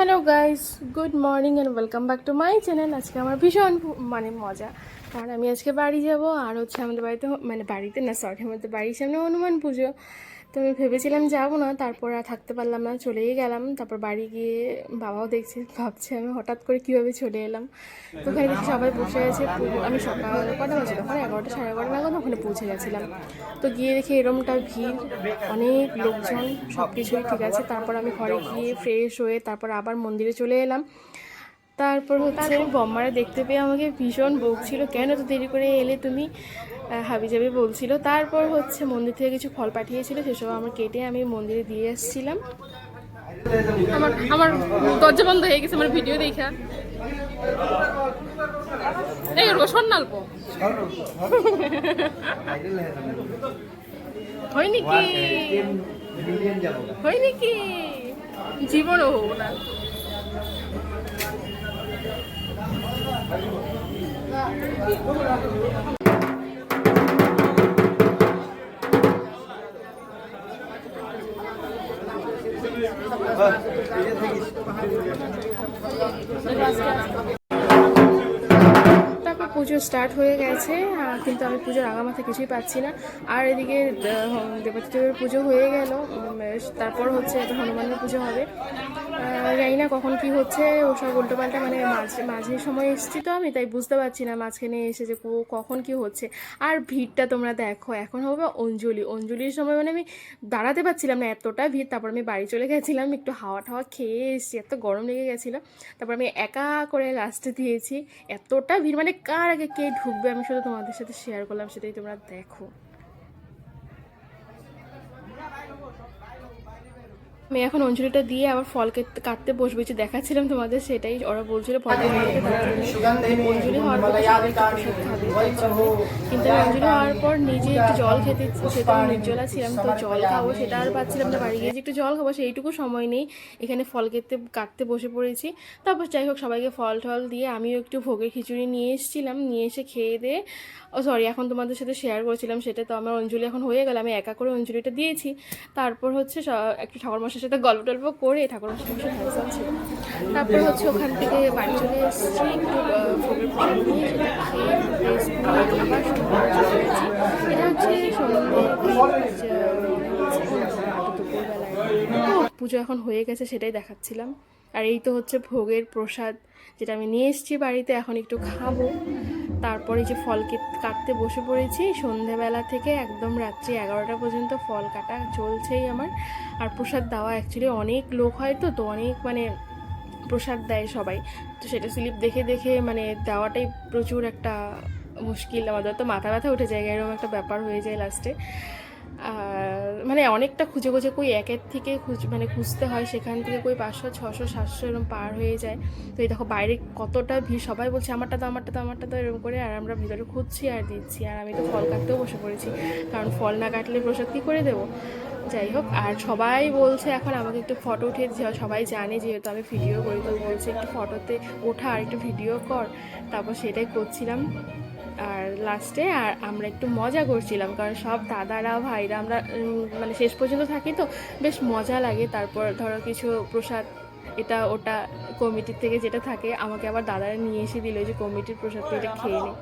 Hello guys, good morning and welcome back to my channel আজকে আমার ভীষণ মানে মজা। কারণ আমি আজকে বাড়ি যাব, আর হচ্ছে আমাদের বাড়িতে মানে বাড়িতে না সরি আমাদের বাড়ির সামনে হনুমান পুজো। তো আমি ভেবেছিলাম যাব না, তারপর আর থাকতে পারলাম না, চলেই গেলাম। তারপর বাড়ি গিয়ে বাবাও দেখছে, ভাবছে আমি হঠাৎ করে কীভাবে চলে এলাম। তো ওখানে দেখি সবাই বসে আছে আমি সকাল কটা বাজে তখন, এগারোটা, সাড়ে এগারোটা নাগাদ ওখানে পৌঁছে গেছিলাম। তো গিয়ে দেখি এরমটা ভিড়, অনেক লোকজন সব কিছুই ঠিক আছে। তারপর আমি ঘরে গিয়ে ফ্রেশ হয়ে তারপর আবার মন্দিরে চলে এলাম। তারপর হচ্ছে বম্মারা দেখতে পেয়ে আমাকে ভীষণ বকছিল কেন তো দেরি করে এলে তুমি? হাবি জাবি বলছিল তারপর হচ্ছে মন্দির থেকে কিছু ফল পাঠিয়েছিল সেসব আমার কেটে আমি মন্দিরে দিয়ে এসেছিলাম আমার আমার দরজা বন্ধ হয়ে গেছে আমার ভিডিও দেখা। এই ওর স্বর্ণাল্প হয় নাকি? হয় নাকি? জীবনও হব না। তারপর পুজো স্টার্ট হয়ে গেছে কিন্তু আমি পুজোর আগামাথা কিছুই পাচ্ছি না। আর এদিকে দেবতী দেবের পুজো হয়ে গেল তারপর হচ্ছে একটা হনুমানের পুজো হবে। জানি না কখন কি হচ্ছে ওসব উল্টোপাল্টা মানে মাঝে মাঝে সময় এসেছি তো আমি, তাই বুঝতে পারছি না মাঝখানে এসে যে কো- কখন কি হচ্ছে। আর ভিড়টা তোমরা দেখো, এখন হবে অঞ্জলি। অঞ্জলির সময় মানে আমি দাঁড়াতে পারছিলাম না এতটা ভিড়, তারপর আমি বাড়ি চলে গেছিলাম, একটু হাওয়া টাওয়া খেয়ে এসেছি, এত গরম লেগে গেছিল। তারপর আমি একা করে লাস্টে দিয়েছি, এতটা ভিড় মানে কার আগে কে ঢুকবে আমি শুধু তোমাদের সাথে শেয়ার করলাম সেটাই তোমরা দেখো। আমি এখন অঞ্জলিটা দিয়ে আবার ফল কেট- কাটতে বসবো, যে দেখাচ্ছিলাম তোমাদের সেটাই ওরা বলছিল অঞ্জলি হওয়ার। কিন্তু আমি অঞ্জলি হওয়ার পর নিজে একটু জল খেতে সেটা নির্জলা ছিলাম, তো জল খাব, সেটা আর পাচ্ছিলাম না, বাড়ি গিয়ে যে একটু জল খাব, সেইটুকু সময় নেই। এখানে ফল কেটে কাটতে বসে পড়েছি। তারপর যাই হোক, সবাইকে ফল টল দিয়ে আমিও একটু ভোগের খিচুড়ি নিয়ে এসেছিলাম, নিয়ে এসে খেয়ে দিয়ে ও সরি এখন তোমাদের সাথে শেয়ার করেছিলাম, সেটা তো আমার অঞ্জলি এখন হয়ে গেল, আমি একা করে অঞ্জলিটা দিয়েছি। তারপর হচ্ছে একটু ঠাকুরমশার সাথে গল্প টল্প করে ঠাকুরমশার বসে ভাইসাল ছিল তারপর হচ্ছে ওখান থেকে বাড়ি চলে এসেছি, একটু খেয়ে এটা হচ্ছে পুজো এখন হয়ে গেছে, সেটাই দেখাচ্ছিলাম। আর এই তো হচ্ছে ভোগের প্রসাদ, যেটা আমি নিয়ে এসেছি বাড়িতে, এখন একটু খাব। তারপরে যে ফল কেট- কাটতে বসে পড়েছি, সন্ধেবেলা থেকে একদম রাত্রি এগারোটা পর্যন্ত ফল কাটা চলছেই আমার। আর প্রসাদ দেওয়া অ্যাকচুয়ালি অনেক লোক হয় তো তো অনেক মানে প্রসাদ দেয় সবাই। তো সেটা স্লিপ দেখে দেখে মানে দেওয়াটাই প্রচুর একটা মুশকিল। আমাদের তো মাথা ব্যথা উঠে যায়, এরকম একটা ব্যাপার হয়ে যায় লাস্টে মানে অনেকটা খুঁজে খুঁজে কই একের থেকে খুঁজ মানে খুঁজতে হয়, সেখান থেকে কই পাঁচশো, ছশো, সাতশো এরকম পার হয়ে যায়। তো এই দেখো বাইরে কতটা ভিড়, সবাই বলছে, আমারটা তো আমারটা তো আমারটা তো এরকম করে, আর আমরা ভিতরে খুঁজছি আর দিচ্ছি। আর আমি তো ফল কাটতেও বসে পড়েছি, কারণ ফল না কাটলে প্রসাদ কী করে দেবো? যাই হোক, আর সবাই বলছে, এখন আমাকে একটু ফটো দিতে সবাই জানে যেহেতু আমি ভিডিও করি, তো বলছে একটু ফটোতে ওঠা আর একটু ভিডিও কর। তারপর সেটাই করছিলাম। আর লাস্টে আর আমরা একটু মজা করছিলাম, কারণ সব দাদারা, ভাইরা আমরা মানে শেষ পর্যন্ত থাকি তো, বেশ মজা লাগে। তারপর ধরো কিছু প্রসাদ, এটা ওটা কমিটির থেকে যেটা থাকে, আমাকে আবার দাদারা নিয়ে এসে দিল যে কমিটির প্রসাদটা এটা খেয়ে নে।